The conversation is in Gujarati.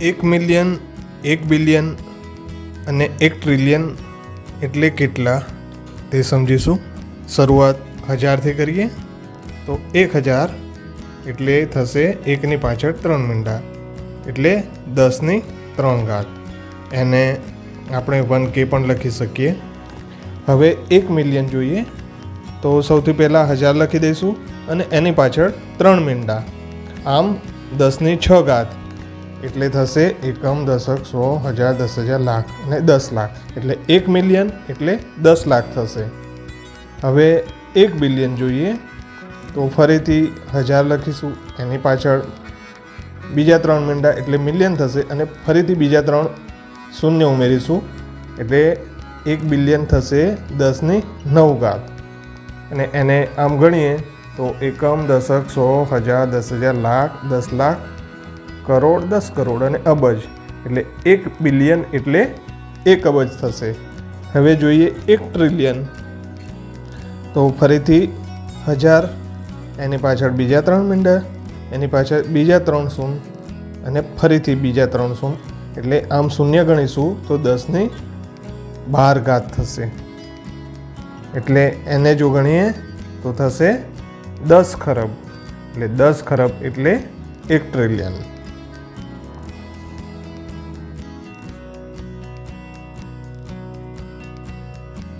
એક મિલિયન, એક બિલિયન અને એક ટ્રિલિયન એટલે કેટલા? તે સમજીશું. શરૂઆત હજારથી કરીએ તો એક હજાર એટલે થશે એકની પાછળ ત્રણ મીંડા એટલે દસની ત્રણ ઘાત. એને આપણે વન કે પણ લખી શકીએ. હવે એક મિલિયન જોઈએ તો સૌથી પહેલાં હજાર લખી દઈશું અને એની પાછળ ત્રણ મીંડા. આમ દસની છ ઘાત. એટલે થશે એકમ દશક સો હજાર દસ હજાર લાખ અને દસ લાખ. એટલે એક મિલિયન એટલે દસ લાખ થશે. હવે એક બિલિયન જોઈએ તો ફરીથી હજાર લખીશું, એની પાછળ બીજા ત્રણ મીંડા એટલે મિલિયન થશે અને ફરીથી બીજા ત્રણ શૂન્ય ઉમેરીશું. એટલે એક બિલિયન થશે દસની નવ ઘાત. અને એને આમ ગણીએ તો એકમ દશક સો હજાર દસ હજાર લાખ દસ લાખ કરોડ, દસ કરોડ અને અબજ. એટલે એક બિલિયન એટલે એક અબજ થશે. હવે જોઈએ એક ટ્રિલિયન તો ફરીથી હજાર, એની પાછળ બીજા ત્રણ મીંડા, એની પાછળ બીજા ત્રણ શૂન, અને ફરીથી બીજા ત્રણ શૂન. એટલે આમ શૂન્ય ગણીશું તો દસની બાર ઘાત થશે. એટલે એને જો ગણીએ તો થશે દસ ખરબ. એટલે દસ ખરબ એટલે એક ટ્રિલિયન